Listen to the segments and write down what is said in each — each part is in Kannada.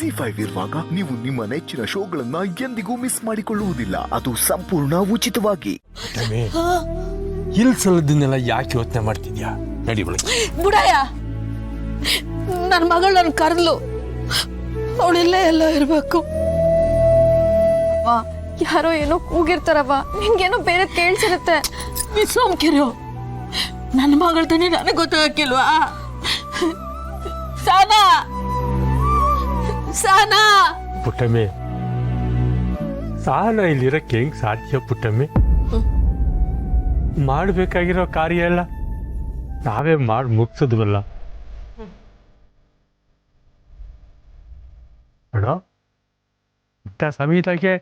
ಜಿ ಫೈವ್ ಇರುವಾಗ ನೀವು ನಿಮ್ಮ ನೆಚ್ಚಿನ ಶೋಗಳನ್ನ ಎಂದಿಗೂ ಮಿಸ್ ಮಾಡಿಕೊಳ್ಳುವುದಿಲ್ಲ. ಅದು ಸಂಪೂರ್ಣ ಉಚಿತವಾಗಿ. ರಮೆ ಸಲದನ್ನೆಲ್ಲ ಯಾಕೆ ಯೋಚನೆ ಮಾಡ್ತಿದ್ಯಾ? ನಡಿ ಒಳಗೆ. ಬುಡಯ್ಯ ನನ್ನ ಮಗಳು ನನ್ನ ಕರೆದ್ಲು ಅವಳಿಲ್ಲೇ ಎಲ್ಲ ಇರಬೇಕು. ಅಪ್ಪ ಯಾರೋ ಏನೋ ಕೂಗಿರ್ತಾರವ್ವ ನಿನ್ಗೇನೋ ಬೇರೆ ಕೇಳ್ಸಿರುತ್ತೆ. ನೀ ಸೋಮ್ಕಿರು. ನನ್ನ ಮಗಳ ತಾನೇ ನನಗೆ ಗೊತ್ತಾಗಿಲ್ವಾ ಸಾನಾ ಸಾನಾ! ಪುಟ್ಟಮ್ಮೆ. ಸಹನ ಇಲ್ಲಿರಕ್ಕೆ ಹೆಂಗ್ ಸಾಧ್ಯ ಪುಟ್ಟಮ್ಮೆ? ಮಾಡ್ಬೇಕಾಗಿರೋ ಕಾರ್ಯ ಎಲ್ಲ ನಾವೇ ಮಾಡಿ ಮುಗಿಸಿದ್ವಲ್ಲ. ಅಣ್ಣ ಇಂಥ ಸಮಯದಾಗೆ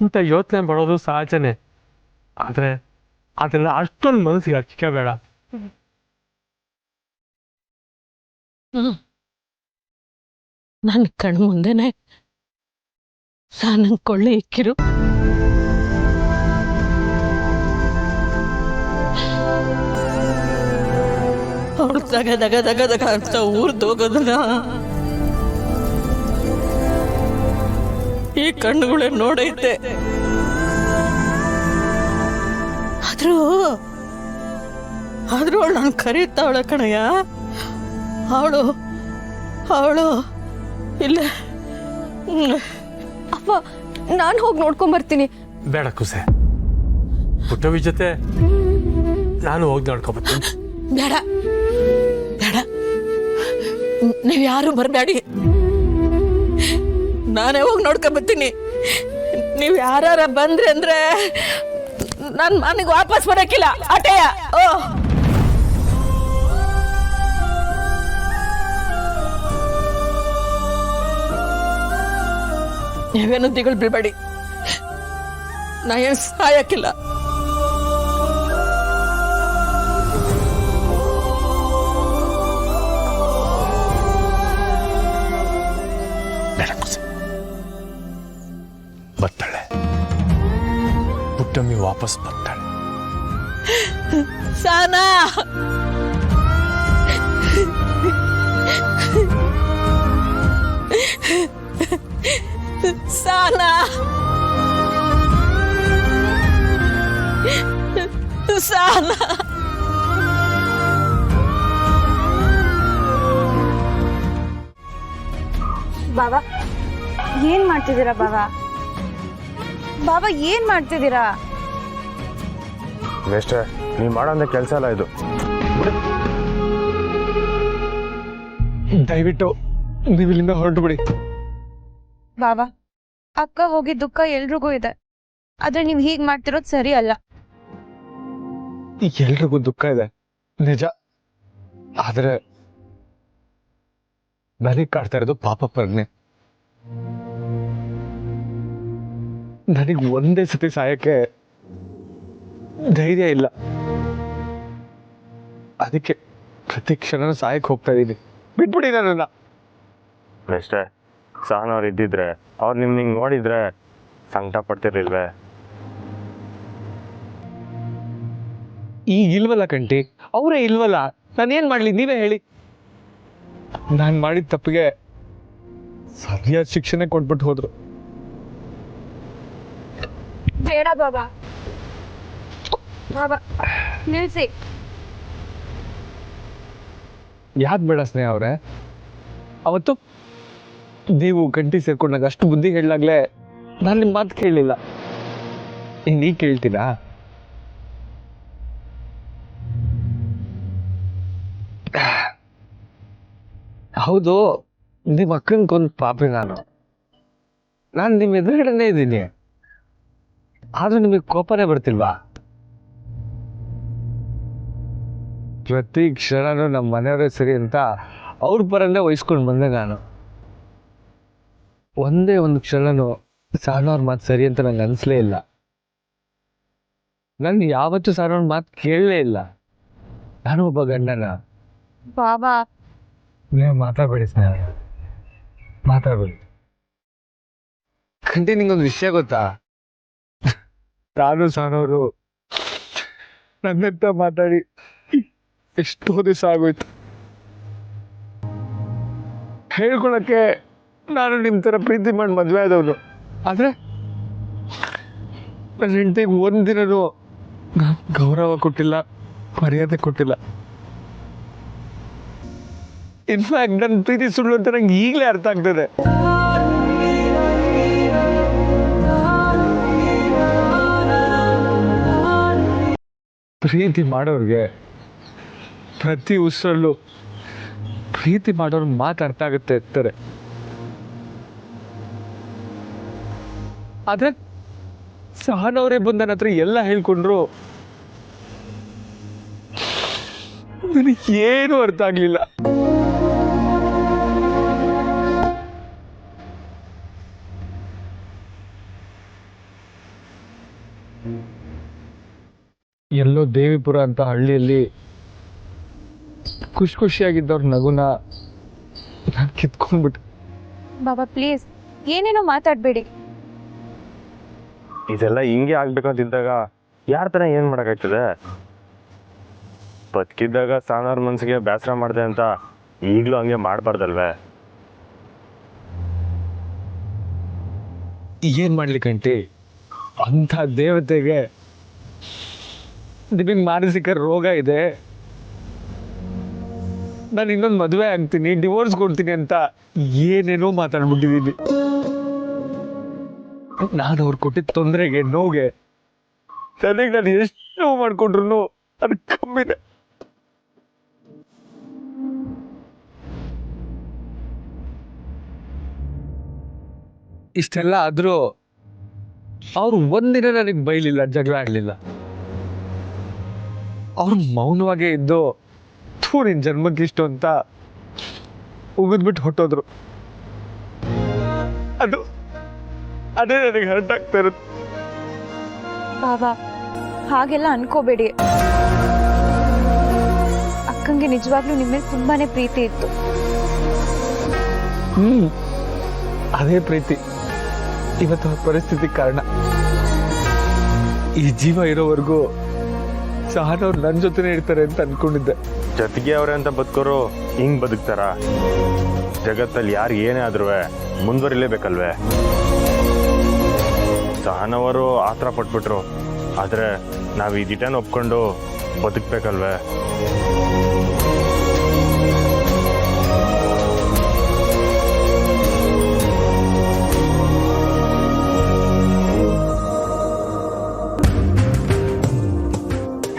ಇಂಥ ಯೋಚನೆ ಮಾಡೋದು ಸಹಜನೆ. ಆದರೆ ಅದನ್ನ ಅಷ್ಟೊಂದು ಮನಸ್ಸಿಗೆ ಹಚ್ಕೋಬೇಡ. ನನ್ನ ಕಣ್ ಮುಂದೆನೆ ನಂಗೆ ಕೊಳ್ಳೆ ಇಕ್ಕಿರು. ಅವಳು ದಗ ದಗ ದಗ ದಗ ಅಂತ ಊರ್ದು ಹೋಗೋದನ್ನ. ಈ ಕಣ್ಣುಗಳೇ ನೋಡೈತೆ. ಆದ್ರೂ ಆದ್ರೂ ಅವಳು ನಾನು ಕರೀತಾವಳ ಕಣಯ್ಯ. ಅವಳು ಅವಳು ಇಲ್ಲ. ಅಪ್ಪ ನಾನು ಹೋಗಿ ನೋಡ್ಕೊಂಡ್ ಬರ್ತೀನಿ. ಬೇಡ ಕುಸೆ. ಪುಟ್ಟವಿ ಜೊತೆ ನಾನು ಹೋಗಿ ನೋಡ್ಕೊಬರ್ತೀನಿ ಬೇಡ. ಬೇಡ. ನೀವು ಯಾರು ಬರಬೇಡಿ. ನಾನೇ ಹೋಗಿ ನೋಡ್ಕೊಂಬರ್ತೀನಿ ನೀವು ಯಾರ ಬಂದ್ರಿ ಅಂದ್ರೆ ನನ್ನ ಮನೆಗೆ ವಾಪಸ್ ಬರೋಕ್ಕಿಲ್ಲ ಅಟೆಯ ಓ. ನೀವೇನು ದಿಗಳು ಬಿಡಬೇಡಿ. ನಾ ಏನು ಸಾಯಕ್ಕಿಲ್ಲ ಬರ್ತಾಳೆ ಪುಟ್ಟಮ್ಮಿ ವಾಪಸ್ ಬರ್ತಾಳೆ ಸಾನಾ! ಸಾನಾ ಸಾನಾ ಬಾಬಾ ಏನ್ ಮಾಡ್ತಿದ್ದೀರಾ ಬಾಬಾ ಬಾಬಾ ಏನ್ ಮಾಡ್ತಿದ್ದೀರಾ ವೇಸ್ಟೇ ನೀವು ಮಾಡೋಂಥ ಕೆಲಸ ಅಲ್ಲ ಇದು ದಯವಿಟ್ಟು ನೀವು ಇಲ್ಲಿಂದ ಹೊರಟು ಬಿಡಿ ಬಾಬಾ ಅಕ್ಕ ಹೋಗಿ ದುಃಖ ಎಲ್ರಿಗೂ ಇದೆ. ಆದ್ರೆ ನೀವ್ ಹೀಗ್ ಮಾಡ್ತಿರೋದು ಸರಿ ಅಲ್ಲ. ಎಲ್ರಿಗೂ ದುಃಖ ಇದೆ. ನಿಜ. ಆದ್ರೆ ನನಗೆ ಕಾಡ್ತಾ ಇರೋದು ಪಾಪ ಪ್ರಜ್ಞೆ. ನನಗೆ ಒಂದೇ ಸತಿ ಸಾಯಕ್ಕೆ ಧೈರ್ಯ ಇಲ್ಲ. ಅದಕ್ಕೆ ಪ್ರತಿ ಕ್ಷಣನೂ ಸಾಯಕ್ಕೆ ಹೋಗ್ತಾ ಇದ್ದೀನಿ ಬಿಟ್ಬಿಡಿ ನನ್ನ ವೇಸ್ಟೇ ಸಹನ ಅವ್ರು ಇದ್ದಿದ್ರೆ ಅವ್ರು ನಿಮ್ ನಿಂಗೆ ನೋಡಿದ್ರೆ ಸಂಕಟ ಪಡ್ತಿರ್ಲಿಲ್ವೇ? ಈಗ ಇಲ್ವಲ್ಲ ಕಂಟಿ? ಅವರೇ ಇಲ್ವಲ್ಲ? ನಾನೇನ್ ಮಾಡ್ಲಿ? ನೀವೇ ಹೇಳಿ. ನಾನು ಮಾಡಿದ ತಪ್ಪಿಗೆ ಸರಿಯಾದ ಶಿಕ್ಷಣ ಕೊಟ್ಬಿಟ್ಟು ಹೋದ್ರು. ಬೇಡ ಬಾಬಾ. ಬಾಬಾ ನಿಲ್ಸಿ. ಯಾವ್ದು ಬೇಡ ಸ್ನೇಹ ಅವ್ರೆ? ಅವತ್ತು ನೀವು ಗಂಟಿ ಸೇರ್ಕೊಂಡಾಗ ಅಷ್ಟು ಬುದ್ಧಿ ಹೇಳಲಾಗ್ಲೇ ನಾನು ನಿಮ್ಮ ಮಾತು ಕೇಳಲಿಲ್ಲ. ಈಗ ನೀ ಕೇಳ್ತೀರಾ? ಹೌದು ನಿಮ್ಮ ಅಕ್ಕನಿಗೊಂದು ಪಾಪಿ ನಾನು. ನಾನು ನಿಮ್ಮ ಎದುರುಗಡೆನೇ ಇದ್ದೀನಿ. ಆದರೂ ನಿಮಗೆ ಕೋಪನೇ ಬರ್ತಿಲ್ವಾ? ಪ್ರತಿ ಕ್ಷಣನೂ ನಮ್ಮ ಮನೆಯವರೇ ಸರಿ ಅಂತ ಅವ್ರ ಪರನ್ನೇ ವಹಿಸ್ಕೊಂಡು ಬಂದೆ ನಾನು. ಒಂದೇ ಒಂದು ಕ್ಷಣನೂ ಸಾರ್ನವ್ರ ಮಾತು ಸರಿ ಅಂತ ನಂಗೆ ಅನಿಸ್ಲೇ ಇಲ್ಲ. ನಾನು ಯಾವತ್ತೂ ಸಾರ್ನವ್ರ ಮಾತು ಕೇಳಲೇ ಇಲ್ಲ. ನಾನು ಒಬ್ಬ ಗಂಡನ. ಬಾಬಾ. ನೀವು ಮಾತಾಡಬೇಡಿ ಸ್ನೇಹ. ಮಾತಾಡಬೇಡಿ. ಖಂಡಿ ನಿಂಗೊಂದು ವಿಷಯ ಗೊತ್ತಾ? ನಾನು ಸಾನವರು ನನ್ನಂತ ಮಾತಾಡಿ ಎಷ್ಟೋ ದಿವಸ ಆಗೋಯ್ತು. ಹೇಳ್ಕೊಳಕ್ಕೆ ನಾನು ನಿಮ್ಮ ಥರ ಪ್ರೀತಿ ಮಾಡಿ ಮದುವೆ ಆದವನು. ಆದರೆ ನನ್ನ ಹೆಂಡತಿಗೆ ಒಂದಿನೂ ಗೌರವ ಕೊಟ್ಟಿಲ್ಲ, ಮರ್ಯಾದೆ ಕೊಟ್ಟಿಲ್ಲ. ಇನ್ಫ್ಯಾಕ್ಟ್ ನನ್ನ ಪ್ರೀತಿ ಸುಳ್ಳು ಅಂತ ನಂಗೆ ಈಗಲೇ ಅರ್ಥ ಆಗ್ತದೆ. ಪ್ರೀತಿ ಮಾಡೋರಿಗೆ ಪ್ರತಿ ಉಸಿರಲ್ಲೂ ಪ್ರೀತಿ ಮಾಡೋರ್ ಮಾತು ಅರ್ಥ ಆಗುತ್ತೆ ಅಂತಾರೆ. ಆದ್ರೆ ಸಹನವರೇ ಬಂದು ನನ್ನ ಹತ್ರ ಎಲ್ಲ ಹೇಳ್ಕೊಂಡ್ರು. ನನಗೆ ಏನೂ ಅರ್ಥ ಆಗ್ಲಿಲ್ಲ. ಎಲ್ಲೋ ದೇವಿಪುರ ಅಂತ ಹಳ್ಳಿಯಲ್ಲಿ ಖುಷಿ ಖುಷಿಯಾಗಿದ್ದವ್ರ ನಗುನ ಕಿತ್ಕೊಂಡ್ಬಿಟ್ಟೆ. ಬಾಬಾ ಪ್ಲೀಸ್ ಏನೇನೋ ಮಾತಾಡಬೇಡಿ. ಇದೆಲ್ಲ ಹಿಂಗೆ ಆಗ್ಬೇಕು ಅಂತಿದ್ದಾಗ ಯಾರ ಥರ ಏನು ಮಾಡೋಕ್ಕಾಗ್ತದೆ? ಬದುಕಿದ್ದಾಗ ಸಾನವ್ರ ಮನಸ್ಸಿಗೆ ಬೇಸರ ಮಾಡಿದೆ ಅಂತ ಈಗಲೂ ಹಂಗೆ ಮಾಡಬಾರ್ದಲ್ವೇ? ಏನ್ ಮಾಡ್ಲಿಕ್ಕಂಟಿ ಅಂಥ ದೇವತೆಗೆ ನಿಮಗೆ ಮಾನಸಿಕ ರೋಗ ಇದೆ. ನಾನು ಇನ್ನೊಂದು ಮದುವೆ ಆಗ್ತೀನಿ ಡಿವೋರ್ಸ್ ಕೊಡ್ತೀನಿ ಅಂತ ಏನೇನೋ ಮಾತಾಡ್ಬಿಟ್ಟಿದ್ದೀನಿ ನಾನು ಅವ್ರು ಕೊಟ್ಟಿದ್ದ ತೊಂದರೆಗೆ ನೋಗೆ ನನಗೆ ನಾನು ಎಷ್ಟು ನೋವು ಮಾಡಿಕೊಂಡ್ರು ಅದು ಕಮ್ಮಿದೆ ಇಷ್ಟೆಲ್ಲ ಆದರೂ ಅವ್ರು ಒಂದಿನ ನನಗೆ ಬೈಲಿಲ್ಲ, ಜಗಳ ಆಡಲಿಲ್ಲ. ಅವ್ರು ಮೌನವಾಗೇ ಇದ್ದು, ಥೂ ನಿನ್ನ ಜನ್ಮಕ್ಕಿಷ್ಟು ಅಂತ ಉಗಿದ್ಬಿಟ್ಟು ಹೊಟ್ಟೋದ್ರು. ಅದೇ ನನಗೆ ಹರ್ಟ್ ಆಗ್ತಾ ಇರುತ್ತೆ. ಬಾಬಾ ಹಾಗೆಲ್ಲ ಅನ್ಕೋಬೇಡಿ. ಅಕ್ಕಂಗೆ ನಿಜವಾಗ್ಲೂ ನಿಮ್ಮ ಮೇಲೆ ತುಂಬಾನೇ ಪ್ರೀತಿ ಇತ್ತು. ಹ್ಮ್ ಅದೇ ಪ್ರೀತಿ. ಇವತ್ತು ಪರಿಸ್ಥಿತಿ ಕಾರಣ. ಈ ಜೀವ ಇರೋವರೆಗೂ ಸಹನವ್ರು ನನ್ನ ಜೊತೆನೇ ಇರ್ತಾರೆ ಅಂತ ಅನ್ಕೊಂಡಿದ್ದೆ. ಜೊತೆಗೆ ಅವರೇ ಅಂತ ಬದುಕೋರು ಹಿಂಗ್ ಬದುಕ್ತಾರ? ಜಗತ್ತಲ್ಲಿ ಯಾರು ಏನೇ ಆದ್ರೂ ಮುಂದುವರಿಲೇಬೇಕಲ್ವೇ? ಸಹನವರು ಆತರ ಪಟ್ಬಿಟ್ರು. ಆದರೆ ನಾವು ಈ ಒಪ್ಕೊಂಡು ಬದುಕಬೇಕಲ್ವೇ?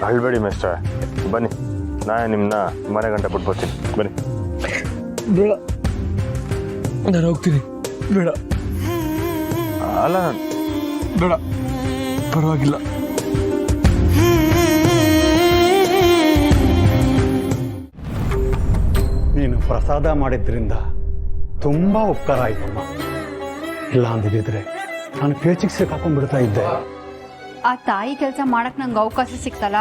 ಅಳ್ಬೇಡಿ ಮಿಸ್ಟರ್ ಬನ್ನಿ. ನಾನೇ ನಿಮ್ಮನ್ನ ಮನೆ ಗಂಟೆ ಬಿಟ್ಬಿಡ್ತೀನಿ ಬನ್ನಿ. ಬೇಡ. ನಾನು ಹೋಗ್ತೀನಿ. ಬೇಡ. ಅಲ್ಲ ಬೇಡ. ಪರವಾಗಿಲ್ಲ. ನೀನು ಪ್ರಸಾದ ಮಾಡಿದ್ರಿಂದ ತುಂಬ ಉಪಕಾರ ಆಯ್ತಮ್ಮ. ಇಲ್ಲ ಅಂದಿದ್ರೆ ನಾನು ಪೇಚಿಗೆ ಸಿಕ್ಕಾಕೊಂಡ್ಬಿಡ್ತಾ ಇದ್ದೆ. ಆ ತಾಯಿ ಕೆಲಸ ಮಾಡಕ್ ನಂಗೆ ಅವಕಾಶ ಸಿಕ್ತಲ್ಲ?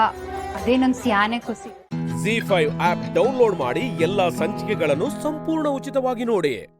ಅದೇ ನಂಗೆ ಸ್ಯಾನೆ ಖುಷಿ. ಜಿ ಫೈವ್ ಆಪ್ ಡೌನ್ಲೋಡ್ ಮಾಡಿ ಎಲ್ಲಾ ಸಂಚಿಕೆಗಳನ್ನು ಸಂಪೂರ್ಣ ಉಚಿತವಾಗಿ ನೋಡಿ.